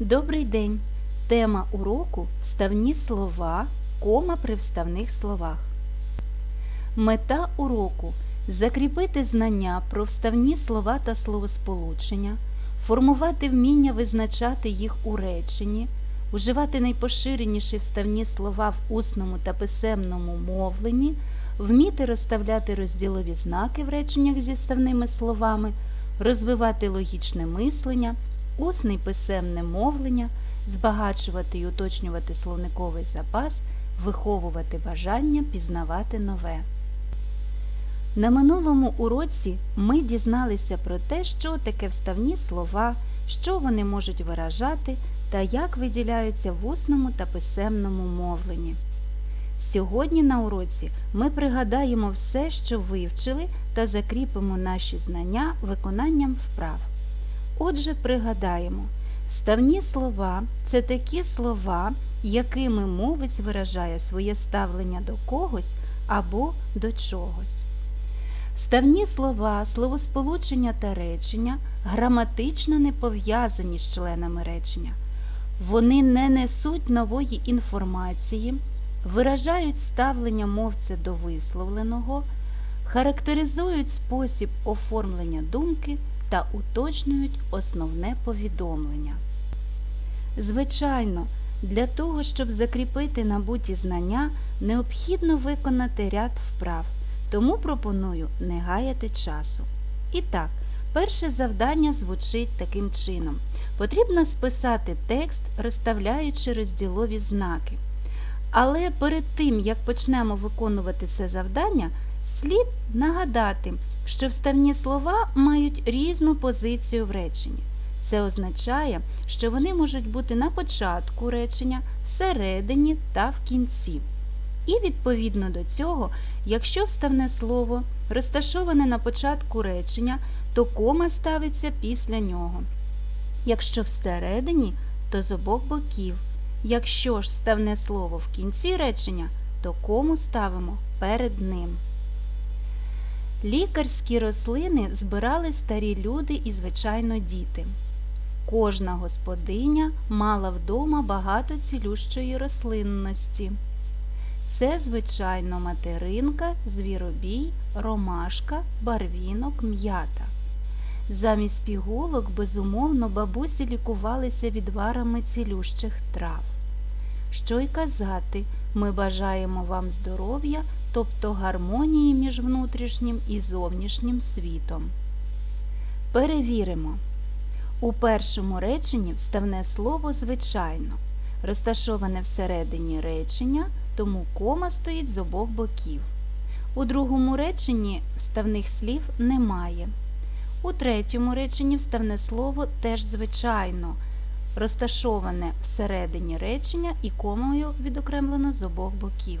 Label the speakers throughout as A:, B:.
A: Добрий день! Тема уроку вставні слова, кома при вставних словах. Мета уроку закріпити знання про вставні слова та словосполучення, формувати вміння визначати їх у реченні, уживати найпоширеніші вставні слова в усному та писемному мовленні, вміти розставляти розділові знаки в реченнях зі вставними словами, розвивати логічне мислення, усне й писемне мовлення, збагачувати і уточнювати словниковий запас, виховувати бажання пізнавати нове. На минулому уроці ми дізналися про те, що таке вставні слова, що вони можуть виражати та як виділяються в усному та писемному мовленні. Сьогодні на уроці ми пригадаємо все, що вивчили, та закріпимо наші знання виконанням вправ. Отже, пригадаємо, вставні слова це такі слова, якими мовець виражає своє ставлення до когось або до чогось. Вставні слова, словосполучення та речення граматично не пов'язані з членами речення. Вони не несуть нової інформації, виражають ставлення мовця до висловленого, характеризують спосіб оформлення думки та уточнюють основне повідомлення. Звичайно, для того, щоб закріпити набуті знання, необхідно виконати ряд вправ, тому пропоную не гаяти часу. І так, перше завдання звучить таким чином. Потрібно списати текст, розставляючи розділові знаки. Але перед тим, як почнемо виконувати це завдання, слід нагадати, що вставні слова мають різну позицію в реченні. Це означає, що вони можуть бути на початку речення, всередині та в кінці. І відповідно до цього, якщо вставне слово розташоване на початку речення, то кома ставиться після нього. Якщо всередині, то з обох боків. Якщо ж вставне слово в кінці речення, то кому ставимо перед ним. Лікарські рослини збирали старі люди і, звичайно, діти. Кожна господиня мала вдома багато цілющої рослинності. Це, звичайно, материнка, звіробій, ромашка, барвінок, м'ята. Замість пігулок, безумовно, бабусі лікувалися відварами цілющих трав. Що й казати, ми бажаємо вам здоров'я, тобто гармонії між внутрішнім і зовнішнім світом. Перевіримо. У першому реченні вставне слово звичайно, розташоване всередині речення, тому кома стоїть з обох боків. У другому реченні вставних слів немає. У третьому реченні вставне слово теж звичайно, розташоване всередині речення і комою відокремлено з обох боків.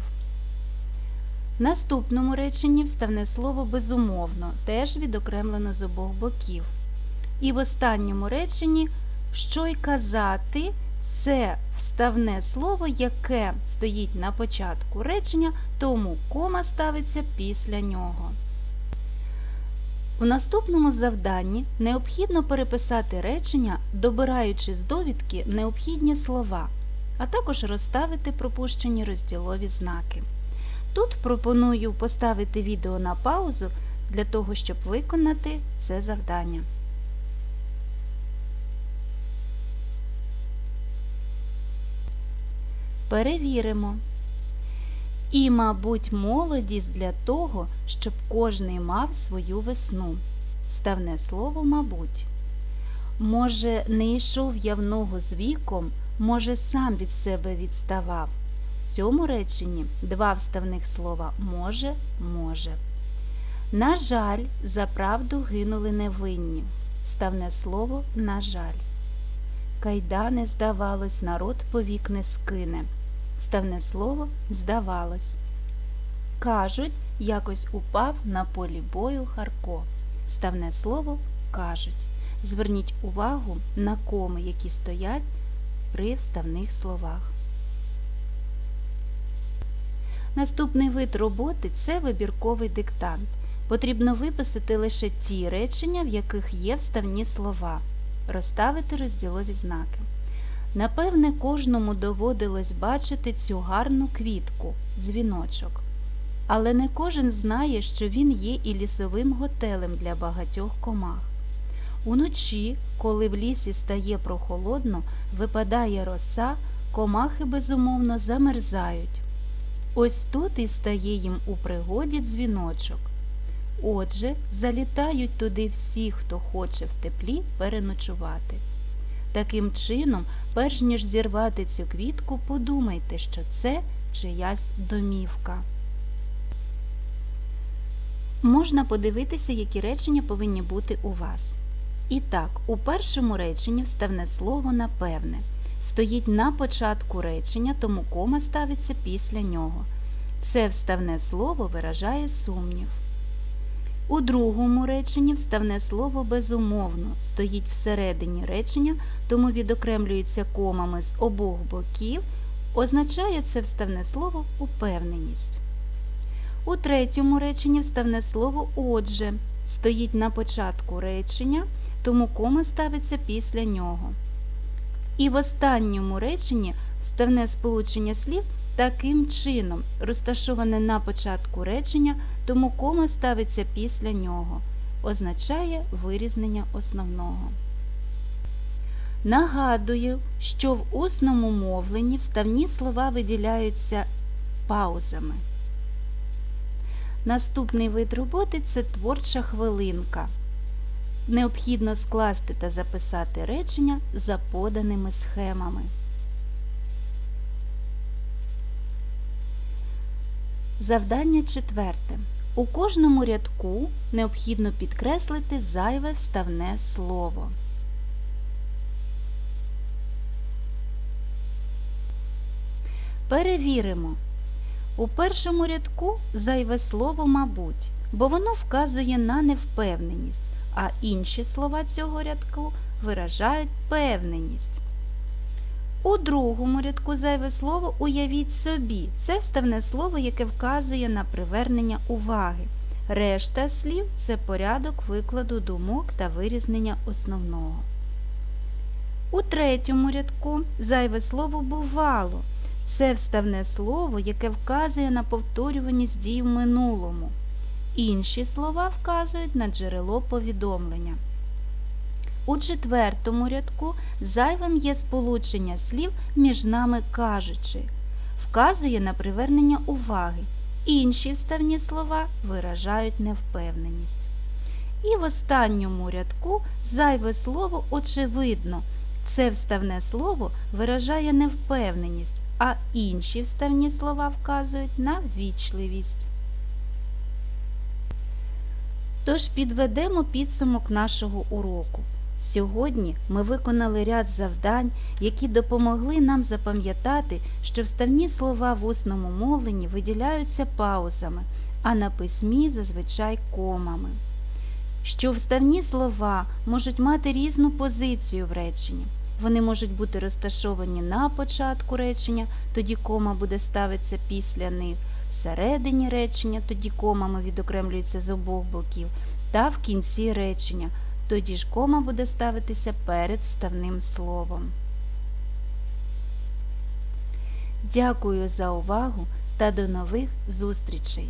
A: В наступному реченні вставне слово безумовно, теж відокремлено з обох боків. І в останньому реченні, що й казати, це вставне слово, яке стоїть на початку речення, тому кома ставиться після нього. У наступному завданні необхідно переписати речення, добираючи з довідки необхідні слова, а також розставити пропущені розділові знаки. Тут пропоную поставити відео на паузу для того, щоб виконати це завдання. Перевіримо. І, мабуть, молодість для того, щоб кожний мав свою весну. Ставне слово, мабуть. Може, не йшов я в ногу з віком, може, сам від себе відставав. В цьому реченні два вставних слова може, може. На жаль, за правду гинули невинні. Ставне слово на жаль. Кайдане, здавалось, народ повік не скине. Ставне слово здавалось. Кажуть, якось упав на полі бою Харко. Ставне слово кажуть. Зверніть увагу на коми, які стоять при вставних словах. Наступний вид роботи це вибірковий диктант. Потрібно виписати лише ті речення, в яких є вставні слова, розставити розділові знаки. Напевне, кожному доводилось бачити цю гарну квітку, дзвіночок. Але не кожен знає, що він є і лісовим готелем для багатьох комах. Уночі, коли в лісі стає прохолодно, випадає роса, комахи безумовно замерзають. Ось тут і стає їм у пригоді дзвіночок. Отже, залітають туди всі, хто хоче в теплі переночувати. Таким чином, перш ніж зірвати цю квітку, подумайте, що це чиясь домівка. Можна подивитися, які речення повинні бути у вас. І так, у першому реченні вставне слово напевне. Стоїть на початку речення, тому кома ставиться після нього. Це вставне слово виражає сумнів. У другому реченні вставне слово безумовно стоїть всередині речення, тому відокремлюється комами з обох боків, означає це вставне слово упевненість. У третьому реченні вставне слово отже стоїть на початку речення, тому кома ставиться після нього. І в останньому реченні вставне сполучення слів таким чином розташоване на початку речення, тому кома ставиться після нього, означає вирізнення основного. Нагадую, що в усному мовленні вставні слова виділяються паузами. Наступний вид роботи це творча хвилинка. Необхідно скласти та записати речення за поданими схемами. Завдання четверте. У кожному рядку необхідно підкреслити зайве вставне слово. Перевіримо. У першому рядку зайве слово мабуть, бо воно вказує на невпевненість, а інші слова цього рядку виражають певненість. У другому рядку зайве слово уявіть собі. Це вставне слово, яке вказує на привернення уваги. Решта слів це порядок викладу думок та вирізнення основного. У третьому рядку зайве слово бувало. Це вставне слово, яке вказує на повторюваність дій в минулому. Інші слова вказують на джерело повідомлення. У четвертому рядку зайвим є сполучення слів між нами кажучи, вказує на привернення уваги. Інші вставні слова виражають невпевненість. І в останньому рядку зайве слово очевидно. Це вставне слово виражає невпевненість, а інші вставні слова вказують на ввічливість. Тож підведемо підсумок нашого уроку. Сьогодні ми виконали ряд завдань, які допомогли нам запам'ятати, що вставні слова в усному мовленні виділяються паузами, а на письмі зазвичай комами. Що вставні слова можуть мати різну позицію в реченні. Вони можуть бути розташовані на початку речення, тоді кома буде ставитися після них, всередині речення, тоді комами відокремлюються з обох боків, та в кінці речення. Тоді ж кома буде ставитися перед вставним словом. Дякую за увагу та до нових зустрічей!